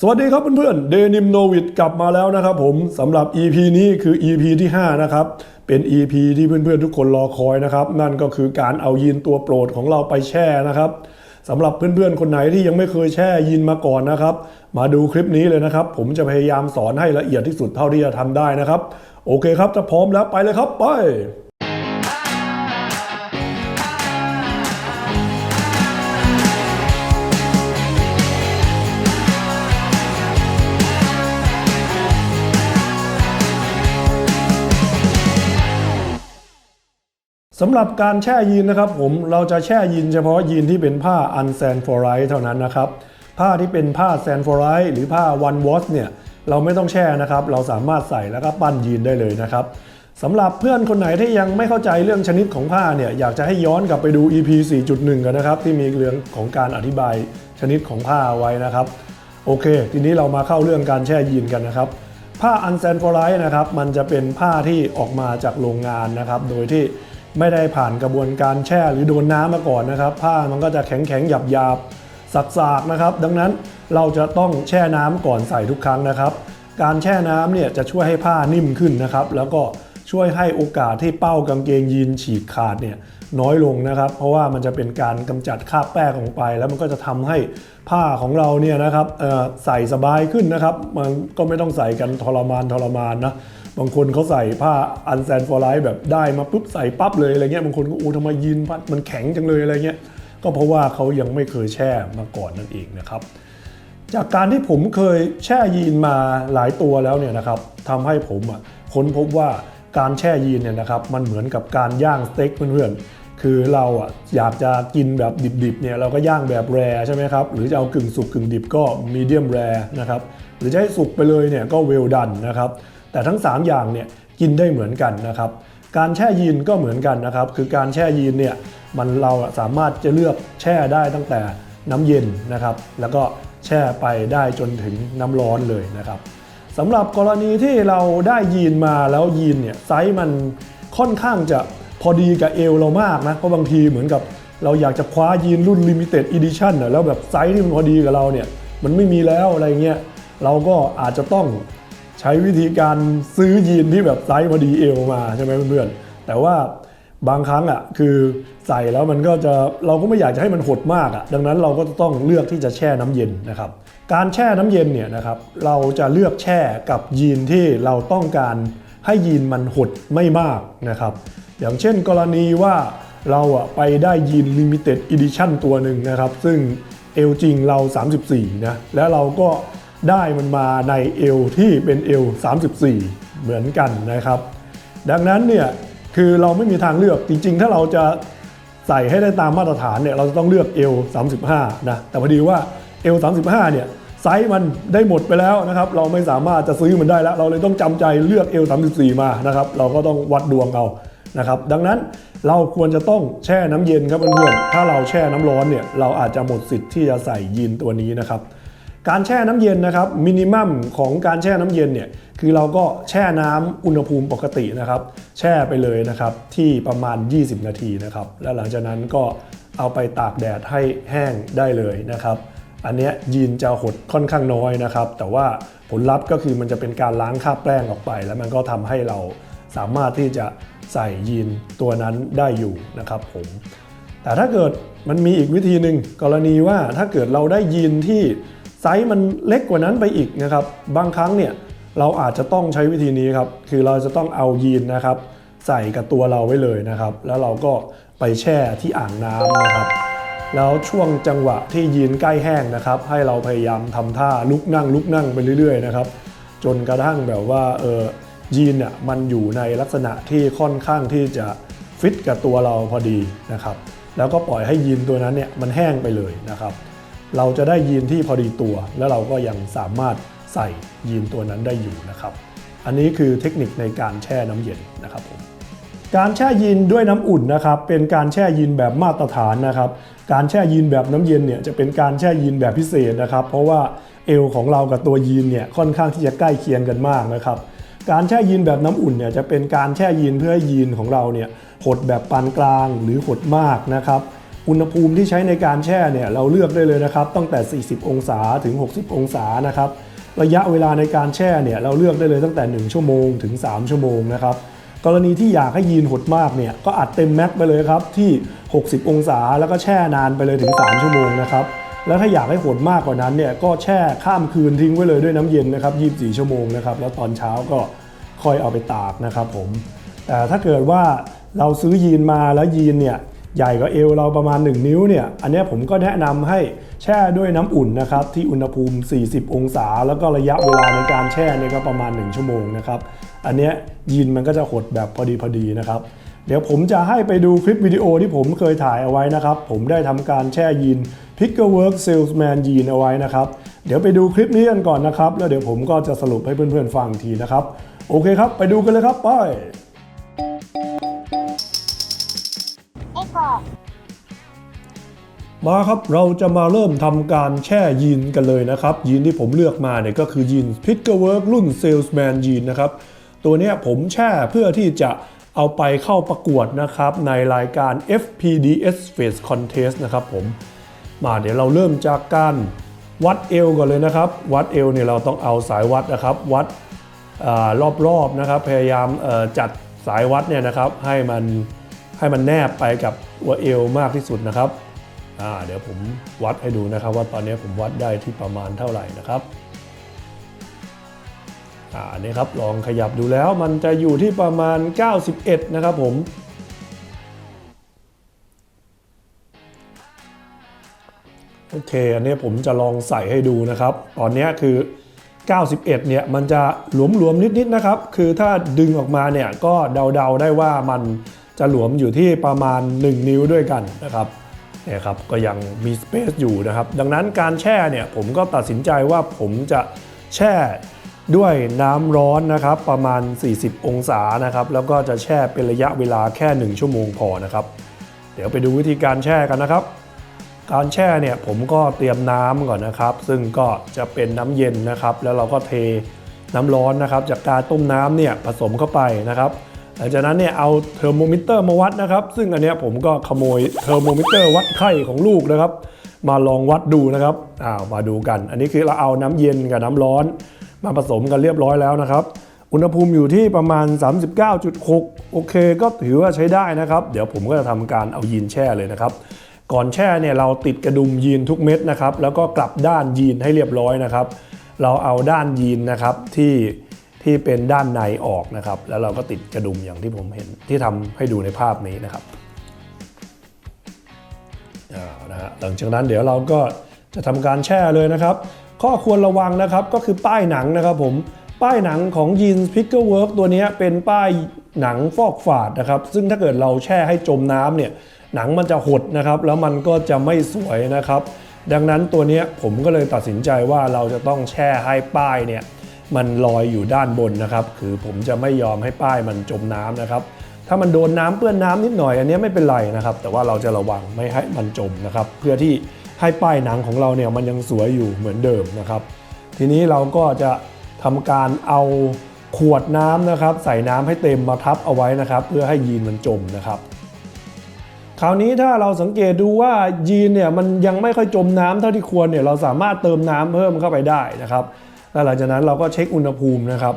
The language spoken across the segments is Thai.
สวัสดีครับเพื่อนๆเดนิมโนวิดกลับมาแล้วนะครับผมสำหรับ EP นี้คือ EP ที่ 5 นะครับ เป็น EP ที่เพื่อนๆทุกคนรอคอยนะครับ นั่นก็คือการเอายีนตัวโปรดของเราไปแช่นะครับสำหรับเพื่อนๆ คนไหนที่ยังไม่เคยแช่ยีนมาก่อนนะครับ มาดูคลิปนี้เลยนะครับ ผมจะพยายามสอนให้ละเอียดที่สุดเท่าที่จะทำได้นะครับ โอเคครับถ้าพร้อมแล้วไปเลยครับไป สำหรับการแช่ยีนนะครับผมเราจะแช่ยีนเฉพาะยีนที่เป็นผ้าอันแซนฟอร์ไรเท่านั้นนะครับ ผ้าที่เป็นผ้าแซนฟอร์ไรหรือผ้าวันวอชเนี่ยเราไม่ต้องแช่นะครับ เราสามารถใส่แล้วก็ปั้นยีนได้เลยนะครับสำหรับเพื่อนคนไหนที่ยังไม่เข้าใจเรื่องชนิดของผ้าเนี่ยอยากจะให้ย้อนกลับไปดู EP 4.1 กันนะครับ ที่มีเรื่องของการอธิบายชนิดของผ้าไว้นะครับ โอเค ทีนี้เรามาเข้าเรื่องการแช่ยีนกันนะครับ ผ้าอันแซนฟอร์ไรนะครับมันจะเป็นผ้าที่ออกมาจากโรงงานนะครับ โดยที่ ไม่ได้ผ่านกระบวนการแช่หรือโดนน้ำมาก่อนนะครับ ผ้ามันก็จะแข็งแข็งหยาบหยาบสักๆนะครับ ดังนั้นเราจะต้องแช่น้ำก่อนใส่ทุกครั้งนะครับ การแช่น้ำเนี่ยจะช่วยให้ผ้านิ่มขึ้นนะครับ แล้วก็ช่วยให้โอกาสที่เป้ากางเกงยีนฉีกขาดเนี่ยน้อยลงนะครับ เพราะว่ามันจะเป็นการกำจัดคราบแป้งออกไป แล้วมันก็จะทำให้ผ้าของเราเนี่ยนะครับใส่สบายขึ้นนะครับ มันก็ไม่ต้องใส่กันทรมานทรมานนะ บางคนเขาใส่ผ้าอันแซนฟอร์ไลท์แบบได้มาปุ๊บใส่ปั๊บเลยอะไรเงี้ยบางคนก็โอ้ทำไมยีนมันแข็งจังเลยอะไรเงี้ยก็เพราะว่าเขายังไม่เคยแช่มาก่อนนั่นเองนะครับ จากการที่ผมเคยแช่ยีนมาหลายตัวแล้วเนี่ยนะครับทำให้ผมอะค้นพบว่าการแช่ยีนเนี่ยนะครับมันเหมือนกับการย่างสเต็กเพื่อนๆคือเราอะอยากจะกินแบบดิบๆเนี่ยเราก็ย่างแบบแรใช่ไหมครับหรือจะเอากึ่งสุกกึ่งดิบก็มีเดียมแรนะครับหรือจะให้สุกไปเลยเนี่ยก็เวลดันนะครับ แต่ทั้ง 3 อย่างเนี่ยกินได้เหมือนกันนะครับ การแช่ยีนก็เหมือนกันนะครับ คือการแช่ยีนเนี่ยมันเราสามารถจะเลือกแช่ได้ตั้งแต่น้ำเย็นนะครับ แล้วก็แช่ไปได้จนถึงน้ำร้อนเลยนะครับสำหรับกรณีที่เราได้ยีนมาแล้วยีนเนี่ยไซส์มันค่อนข้างจะพอดีกับเอวเรามากนะ เพราะบางทีเหมือนกับเราอยากจะคว้ายีนรุ่น Limited Edition น่ะแล้วแบบไซส์ที่มันพอดีกับเราเนี่ย มันไม่มีแล้วอะไรเงี้ย เราก็อาจจะต้อง ใช้วิธีการซื้อยีนที่แบบไซส์พอดีเอวมาใช่ไหมเพื่อนๆแต่ว่าบางครั้งอะคือใส่แล้วมันก็จะเราก็ไม่อยากจะให้มันหดมากอะดังนั้นเราก็ต้องเลือกที่จะแช่น้ำเย็นนะครับ การแช่น้ำเย็นเนี่ยนะครับเราจะเลือกแช่กับยีนที่เราต้องการให้ยีนมันหดไม่มากนะครับ อย่างเช่นกรณีว่าเราอะไปได้ยีน Limited Edition ตัวหนึ่งนะครับ ซึ่งเอลจริงเรา 34นะแล้วเราก็ ได้มันมาในเอลที่เป็นเอล34 เหมือนกันนะครับ ดังนั้นเนี่ยคือเราไม่มีทางเลือกจริง ๆ ถ้าเราจะใส่ให้ได้ตามมาตรฐานเนี่ยเราจะต้องเลือกเอล35นะแต่พอดีว่าเอล35เนี่ยไซส์มันได้หมดไปแล้วนะครับ เราไม่สามารถจะซื้อมันได้แล้ว เราเลยต้องจำใจเลือกเอล34มานะครับ เราก็ต้องวัดดวงเอานะครับ ดังนั้นเราควรจะต้องแช่น้ำเย็นครับเพื่อนๆถ้าเราแช่น้ำร้อนเนี่ยเราอาจจะหมดสิทธิ์ที่จะใส่ยีนตัวนี้นะครับ การแช่น้ำเย็นนะครับมินิมัมของการแช่น้ำเย็นเนี่ยคือเราก็แช่น้ำอุณหภูมิปกตินะครับ แช่ไปเลยนะครับที่ประมาณ 20 นาทีนะครับ แล้วหลังจากนั้นก็เอาไปตากแดดให้แห้งได้เลยนะครับ อันเนี้ยยีนจะหดค่อนข้างน้อยนะครับ แต่ว่าผลลัพธ์ก็คือมันจะเป็นการล้างคราบแป้งออกไป แล้วมันก็ทำให้เราสามารถที่จะใส่ยีนตัวนั้นได้อยู่นะครับผมแต่ถ้าเกิดมันมีอีกวิธีหนึ่งกรณีว่าถ้าเกิดเราได้ยีนที่ ไซส์มันเล็กกว่านั้นไปอีกนะครับบางครั้งเนี่ยเราอาจจะต้องใช้วิธีนี้ครับคือเราจะต้องเอายีนนะครับ ใส่กับตัวเราไว้เลยนะครับ แล้วเราก็ไปแช่ที่อ่างน้ำนะครับ แล้วช่วงจังหวะที่ยีนใกล้แห้งนะครับ ให้เราพยายามทำท่าลุกนั่งลุกนั่งไปเรื่อยๆนะครับจนกระทั่งแบบว่าเออยีนเนี่ยมันอยู่ในลักษณะที่ค่อนข้างที่จะฟิตกับตัวเราพอดีนะครับ แล้วก็ปล่อยให้ยีนตัวนั้นเนี่ยมันแห้งไปเลยนะครับ เราจะได้ยีนที่พอดีตัว แล้วเราก็ยังสามารถใส่ยีนตัวนั้นได้อยู่นะครับ อันนี้คือเทคนิคในการแช่น้ำเย็นนะครับผมการแช่ยีนด้วยน้ำอุ่นนะครับ เป็นการแช่ยีนแบบมาตรฐานนะครับ การแช่ยีนแบบน้ำเย็นเนี่ยจะเป็นการแช่ยีนแบบพิเศษนะครับ เพราะว่าเอวของเรากับตัวยีนเนี่ยค่อนข้างที่จะใกล้เคียงกันมากนะครับ การแช่ยีนแบบน้ำอุ่นเนี่ยจะเป็นการแช่ยีนเพื่อให้ยีนของเราเนี่ยหดแบบปานกลางหรือหดมากนะครับ อุณหภูมิที่ใช้ในการแช่เนี่ยเราเลือกได้เลยนะครับ ตั้งแต่ 40 องศาถึง 60 องศานะครับ ระยะเวลาในการแช่เนี่ยเราเลือกได้เลยตั้งแต่ 1 ชั่วโมงถึง 3 ชั่วโมงนะครับกรณีที่อยากให้ยีนหดมากเนี่ยก็อัดเต็มแม็กไปเลยครับที่ 60 องศาแล้วก็แช่นานไปเลยถึง 3 ชั่วโมงนะครับแล้วถ้าอยากให้หดมากกว่านั้นเนี่ยก็แช่ข้ามคืนทิ้งไว้เลยด้วยน้ำเย็นนะครับ 24 ชั่วโมงนะครับแล้วตอนเช้าก็ค่อยเอาไปตากนะครับผมแต่ถ้าเกิดว่าเราซื้อยีนมาแล้วยีนเนี่ย ใหญ่กว่าเอวเราประมาณ 1 นิ้วเนี่ย อันนี้ผมก็แนะนำให้แช่ด้วยน้ำอุ่นนะครับ ที่อุณหภูมิ 40 องศา แล้วก็ระยะเวลาในการแช่เนี่ยก็ประมาณ 1 ชั่วโมงนะครับ อันนี้ยีนมันก็จะหดแบบพอดีพอดีนะครับ เดี๋ยวผมจะให้ไปดูคลิปวิดีโอที่ผมเคยถ่ายเอาไว้นะครับ ผมได้ทำการแช่ยีน Pickerwork Salesman ยีนเอาไว้นะครับ เดี๋ยวไปดูคลิปนี้กันก่อนนะครับ แล้วเดี๋ยวผมก็จะสรุปให้เพื่อนๆฟังทีนะครับ โอเคครับ ไปดูกันเลยครับไป Echo มาครับเราจะมาเริ่มทำการแช่ยีนกันเลยนะครับ ยีนที่ผมเลือกมาเนี่ยก็คือยีน p i t k e r w o r k รุ่น Salesman ยีนนะครับ ตัวนี้ผมแช่เพื่อที่จะเอาไปเข้าประกวดนะครับ ในรายการ FPDS Face Contest นะครับผม มาเดี๋ยวเราเริ่มจากการวัดเอวก่อนเลยนะครับ วัดเอวเนี่ยเราต้องเอาสายวัดนะครับ วัดอรอบๆนะครับ พยายามจัดสายวัดเนี่ยนะครับให้มัน ให้มันแนบไปกับหัวเอวมากที่สุดนะครับเดี๋ยวผมวัดให้ดูนะครับ ว่าตอนนี้ผมวัดได้ที่ประมาณเท่าไหร่นะครับอันนี้ครับลองขยับดูแล้วมันจะอยู่ที่ประมาณ 91 นะครับผมโอเค อันนี้ผมจะลองใส่ให้ดูนะครับ ตอนนี้คือ 91 เนี่ยมันจะหลวมๆนิดๆนะครับ คือถ้าดึงออกมาเนี่ยก็เดาๆได้ว่ามัน จะหลวมอยู่ที่ประมาณ 1 นิ้วด้วยกันนะครับเนี่ยครับก็ยังมีสเปซอยู่นะครับ ดังนั้นการแช่เนี่ยผมก็ตัดสินใจว่าผมจะแช่ด้วยน้ำร้อนนะครับประมาณ 40 องศานะครับ แล้วก็จะแช่เป็นระยะเวลาแค่ 1 ชั่วโมงพอนะครับ เดี๋ยวไปดูวิธีการแช่กันนะครับ การแช่เนี่ยผมก็เตรียมน้ำก่อนนะครับ ซึ่งก็จะเป็นน้ำเย็นนะครับ แล้วเราก็เทน้ำร้อนนะครับ จากการต้มน้ำเนี่ยผสมเข้าไปนะครับ ลังจากนั้นเนี่ยเอาเทอร์โมมิเตอร์มาวัดนะครับ ซึ่งอันเนี้ยผมก็ขโมยเทอร์โมมิเตอร์วัดไข้ของลูกนะครับ มาลองวัดดูนะครับอ้าวมาดูกัน อันนี้คือเราเอาน้ำเย็นกับน้ำร้อน มาผสมกันเรียบร้อยแล้วนะครับ อุณหภูมิอยู่ที่ประมาณ 39.6 โอเค ก็ถือว่าใช้ได้นะครับ เดี๋ยวผมก็จะทำการเอายีนแช่เลยนะครับก่อนแช่เนี่ยเราติดกระดุมยีนทุกเม็ดนะครับ แล้วก็กลับด้านยีนให้เรียบร้อยนะครับ เราเอาด้านยีนนะครับที่ ที่เป็นด้านในออกนะครับ แล้วเราก็ติดกระดุมอย่างที่ผมเห็นที่ทำให้ดูในภาพนี้นะครับนะฮะหลังจากนั้นเดี๋ยวเราก็จะทำการแช่เลยนะครับ ข้อควรระวังนะครับก็คือป้ายหนังนะครับผมป้ายหนังของยีนพิกเกอร์เวิร์กตัวนี้เป็นป้ายหนังฟอกฝาดนะครับ ซึ่งถ้าเกิดเราแช่ให้จมน้ำเนี่ยหนังมันจะหดนะครับ แล้วมันก็จะไม่สวยนะครับ ดังนั้นตัวนี้ผมก็เลยตัดสินใจว่าเราจะต้องแช่ให้ป้ายเนี่ย มันลอยอยู่ด้านบนนะครับ คือผมจะไม่ยอมให้ป้ายมันจมน้ำนะครับ ถ้ามันโดนน้ำเปื้อนน้ำนิดหน่อยอันนี้ไม่เป็นไรนะครับ แต่ว่าเราจะระวังไม่ให้มันจมนะครับ เพื่อที่ให้ป้ายหนังของเราเนี่ยมันยังสวยอยู่เหมือนเดิมนะครับ ทีนี้เราก็จะทำการเอาขวดน้ำนะครับ ใส่น้ำให้เต็มมาทับเอาไว้นะครับ เพื่อให้ยีนมันจมนะครับคราวนี้ถ้าเราสังเกตดูว่ายีนเนี่ยมันยังไม่ค่อยจมน้ำเท่าที่ควรเนี่ยเราสามารถเติมน้ำเพิ่มเข้าไปได้นะครับ แล้วหลังจากนั้นเราก็เช็คอุณหภูมินะครับ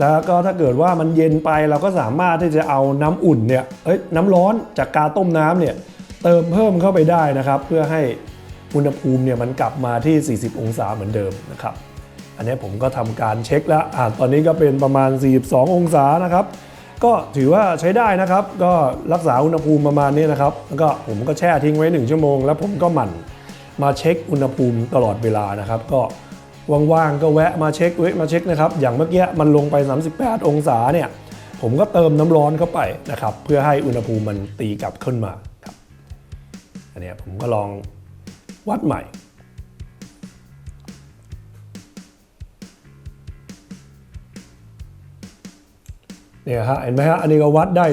แล้วก็ถ้าเกิดว่ามันเย็นไปเราก็สามารถที่จะเอาน้ำอุ่นเนี่ยเอ้ยน้ำร้อนจากกาต้มน้ำเนี่ยเติมเพิ่มเข้าไปได้นะครับ เพื่อให้อุณหภูมิเนี่ยมันกลับมาที่ 40 องศาเหมือนเดิมนะครับ อันนี้ผมก็ทำการเช็คแล้วอ่าตอนนี้ก็เป็นประมาณ 42 องศานะครับ ก็ถือว่าใช้ได้นะครับ ก็รักษาอุณหภูมิประมาณนี้นะครับ แล้วก็ผมก็แช่ทิ้งไว้ 1 ชั่วโมง แล้วผมก็หมั่นมาเช็คอุณหภูมิตลอดเวลานะครับ ก็ ว่างๆก็แวะมาเช็คเว้ยมาเช็คนะครับ อย่างเมื่อกี้มันลงไป 38 องศาเนี่ย ผมก็เติมน้ำร้อนเข้าไปนะครับ เพื่อให้อุณหภูมิมันตีกลับขึ้นมาครับ อันนี้ผมก็ลองวัดใหม่ เนี่ยฮะเห็นไหมฮะ อันนี้ก็วัดได้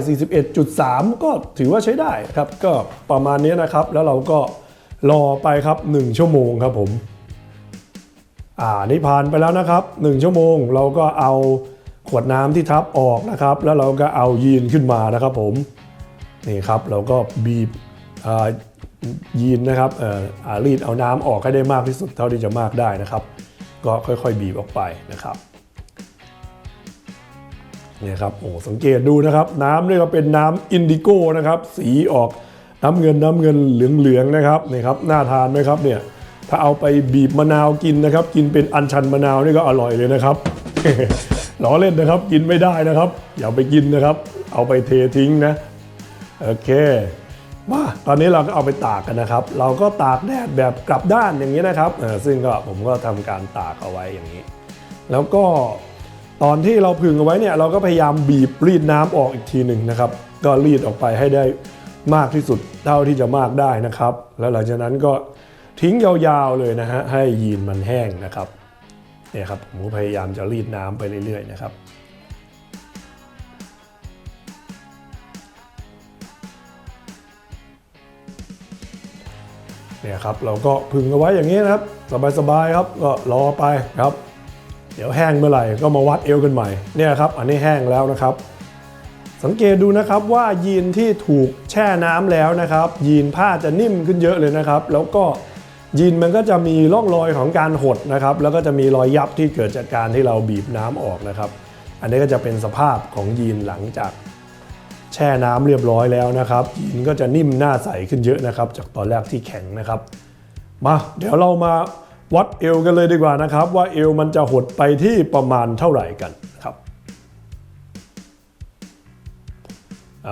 41.3 ก็ถือว่าใช้ได้ครับ ก็ประมาณนี้นะครับ แล้วเราก็รอไปครับ 1 ชั่วโมงครับผม อ่านี่ผ่านไปแล้วนะครับ 1 ชั่วโมงเราก็เอาขวดน้ำที่ทับออกนะครับ แล้วเราก็เอายีนขึ้นมานะครับผมนี่ครับเราก็บีบอ่ายีนนะครับเอารีดเอาน้ำออกให้ได้มากที่สุดเท่าที่จะมากได้นะครับ ก็ค่อยๆบีบออกไปนะครับนี่ครับโอ้สังเกตดูนะครับ น้ำนี่ก็เป็นน้ำอินดิโก้นะครับ สีออกน้ำเงินน้ำเงินเหลืองๆนะครับนี่ครับน่าทานไหมครับเนี่ย ถ้าเอาไปบีบมะนาวกินนะครับ กินเป็นอัญชันมะนาวนี่ก็อร่อยเลยนะครับล้อเล่นนะครับ กินไม่ได้นะครับ อย่าไปกินนะครับ เอาไปเททิ้งนะโอเคมาตอนนี้เราก็เอาไปตากกันนะครับ เราก็ตากแดดแบบกลับด้านอย่างนี้นะครับซึ่งก็ผมก็ทำการตากเอาไว้อย่างนี้ แล้วก็ตอนที่เราผึ่งเอาไว้เนี่ยเราก็พยายามบีบรีดน้ำออกอีกทีหนึ่งนะครับ ก็รีดออกไปให้ได้มากที่สุดเท่าที่จะมากได้นะครับ แล้วหลังจากนั้นก็ ทิ้งยาวๆเลยนะฮะให้ยีนมันแห้งนะครับเนี่ยครับผมพยายามจะรีดน้ำไปเรื่อยๆนะครับเนี่ยครับเราก็พึงเอาไว้อย่างนี้นะครับ สบายๆครับก็รอไปครับ เดี๋ยวแห้งเมื่อไหร่ก็มาวัดเอวกันใหม่เนี่ยครับ อันนี้แห้งแล้วนะครับ สังเกตดูนะครับว่ายีนที่ถูกแช่น้ำแล้วนะครับ ยีนผ้าจะนิ่มขึ้นเยอะเลยนะครับ แล้วก็ ยีนมันก็จะมีร่องรอยของการหดนะครับ แล้วก็จะมีรอยยับที่เกิดจากการที่เราบีบน้ำออกนะครับ อันนี้ก็จะเป็นสภาพของยีนหลังจากแช่น้ำเรียบร้อยแล้วนะครับยีนก็จะนิ่มหน้าใสขึ้นเยอะนะครับ จากตอนแรกที่แข็งนะครับ มาเดี๋ยวเรามาวัดเอวกันเลยดีกว่านะครับ ว่าเอวมันจะหดไปที่ประมาณเท่าไหร่กันครับ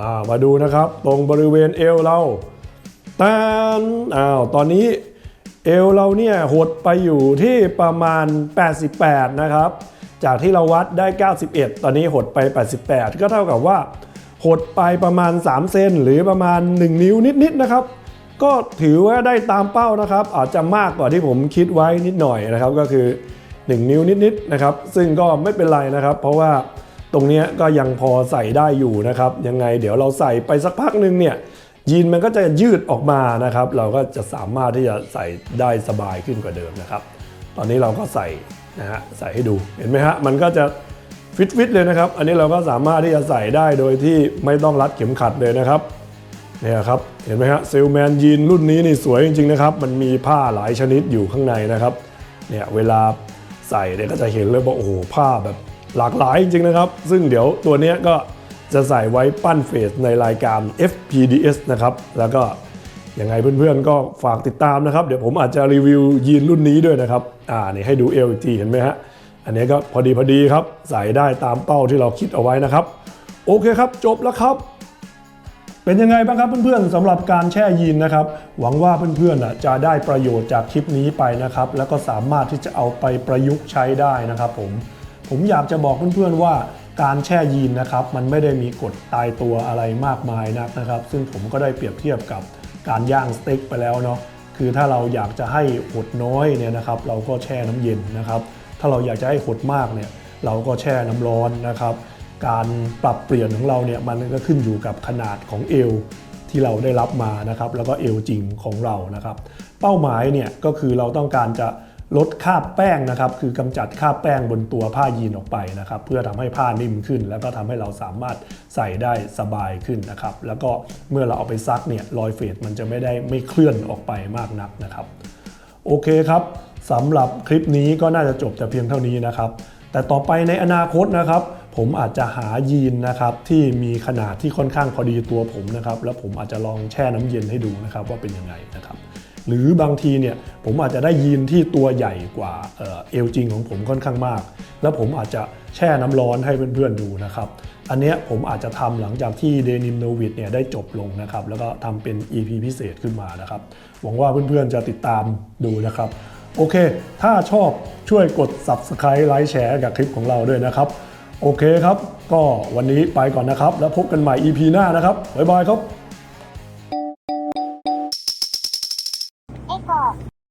ามาดูนะครับ ตรงบริเวณเอวเราตานอ้าวตอนนี้ เอวเราเนี่ยหดไปอยู่ที่ประมาณ 88 นะครับ จากที่เราวัดได้ 91 ตอนนี้หดไป 88 ก็เท่ากับว่า หดไปประมาณ 3 เซนหรือประมาณ 1 นิ้วนิดๆนะครับ ก็ถือว่าได้ตามเป้านะครับ อาจจะมากกว่าที่ผมคิดไว้นิดหน่อยนะครับ ก็คือ 1 นิ้วนิดๆนะครับ ซึ่งก็ไม่เป็นไรนะครับ เพราะว่าตรงนี้ก็ยังพอใส่ได้อยู่นะครับ ยังไงเดี๋ยวเราใส่ไปสักพักหนึงเนี่ย ยีนมันก็จะยืดออกมานะครับ เราก็จะสามารถที่จะใส่ได้สบายขึ้นกว่าเดิมนะครับ ตอนนี้เราก็ใส่นะฮะใส่ให้ดูเห็นไหมฮะมันก็จะฟิตฟิตเลยนะครับ อันนี้เราก็สามารถที่จะใส่ได้โดยที่ไม่ต้องรัดเข็มขัดเลยนะครับเนี่ยครับเห็นไหมฮะเซลแมนยีนรุ่นนี้นี่สวยจริงๆนะครับมันมีผ้าหลายชนิดอยู่ข้างในนะครับเนี่ยเวลาใส่เนี่ยก็จะเห็นเลยว่าโอ้โหผ้าแบบหลากหลายจริงๆนะครับ ซึ่งเดี๋ยวตัวเนี้ยก็ จะใส่ไว้ปั้นเฟสในรายการ FPDS นะครับ แล้วก็ยังไงเพื่อนๆก็ฝากติดตามนะครับ เดี๋ยวผมอาจจะรีวิวยีนรุ่นนี้ด้วยนะครับ อ่านี่ให้ดูเอวอีกทีเห็นไหมฮะ อันนี้ก็พอดีพอดีครับ ใส่ได้ตามเป้าที่เราคิดเอาไว้นะครับ โอเคครับ จบแล้วครับ เป็นยังไงบ้างครับเพื่อนๆสำหรับการแช่ยีนนะครับ หวังว่าเพื่อนๆจะได้ประโยชน์จากคลิปนี้ไปนะครับ แล้วก็สามารถที่จะเอาไปประยุกต์ใช้ได้นะครับ ผม ผมอยากจะบอกเพื่อนๆว่า การแช่ยีนนะครับมันไม่ได้มีกฎตายตัวอะไรมากมายนักนะครับ ซึ่งผมก็ได้เปรียบเทียบกับการย่างสเต็กไปแล้วเนาะคือถ้าเราอยากจะให้หดน้อยเนี่ยนะครับ เราก็แช่น้ำเย็นนะครับ ถ้าเราอยากจะให้หดมากเนี่ยเราก็แช่น้ำร้อนนะครับ การปรับเปลี่ยนของเราเนี่ยมันก็ขึ้นอยู่กับขนาดของเอวที่เราได้รับมานะครับ แล้วก็เอวจริงของเรานะครับ เป้าหมายเนี่ยก็คือเราต้องการจะ ลดคราบแป้งนะครับ คือกำจัดคราบแป้งบนตัวผ้ายีนออกไปนะครับ เพื่อทำให้ผ้านิ่มขึ้น แล้วก็ทำให้เราสามารถใส่ได้สบายขึ้นนะครับ แล้วก็เมื่อเราเอาไปซักเนี่ยรอยเฟดมันจะไม่ได้ไม่เคลื่อนออกไปมากนักนะครับ โอเคครับสำหรับคลิปนี้ก็น่าจะจบแต่เพียงเท่านี้นะครับ แต่ต่อไปในอนาคตนะครับผมอาจจะหายีนนะครับที่มีขนาดที่ค่อนข้างพอดีตัวผมนะครับ แล้วผมอาจจะลองแช่น้ำเย็นให้ดูนะครับว่าเป็นยังไงนะครับ หรือบางทีเนี่ยผมอาจจะได้ยีนที่ตัวใหญ่กว่าเอ่อเอวจริงของผมค่อนข้างมาก แล้วผมอาจจะแช่น้ำร้อนให้เพื่อนๆดูนะครับ อันเนี้ยผมอาจจะทำหลังจากที่เดนิมโนวิดเนี่ยได้จบลงนะครับ แล้วก็ทำเป็น EP พิเศษขึ้นมานะครับ หวังว่าเพื่อนๆจะติดตามดูนะครับ โอเค ถ้าชอบช่วยกด Subscribe ไลค์แชร์กับคลิปของเราด้วยนะครับ โอเคครับ ก็วันนี้ไปก่อนนะครับ แล้วพบกันใหม่ EP หน้านะครับบ๊ายบายครับ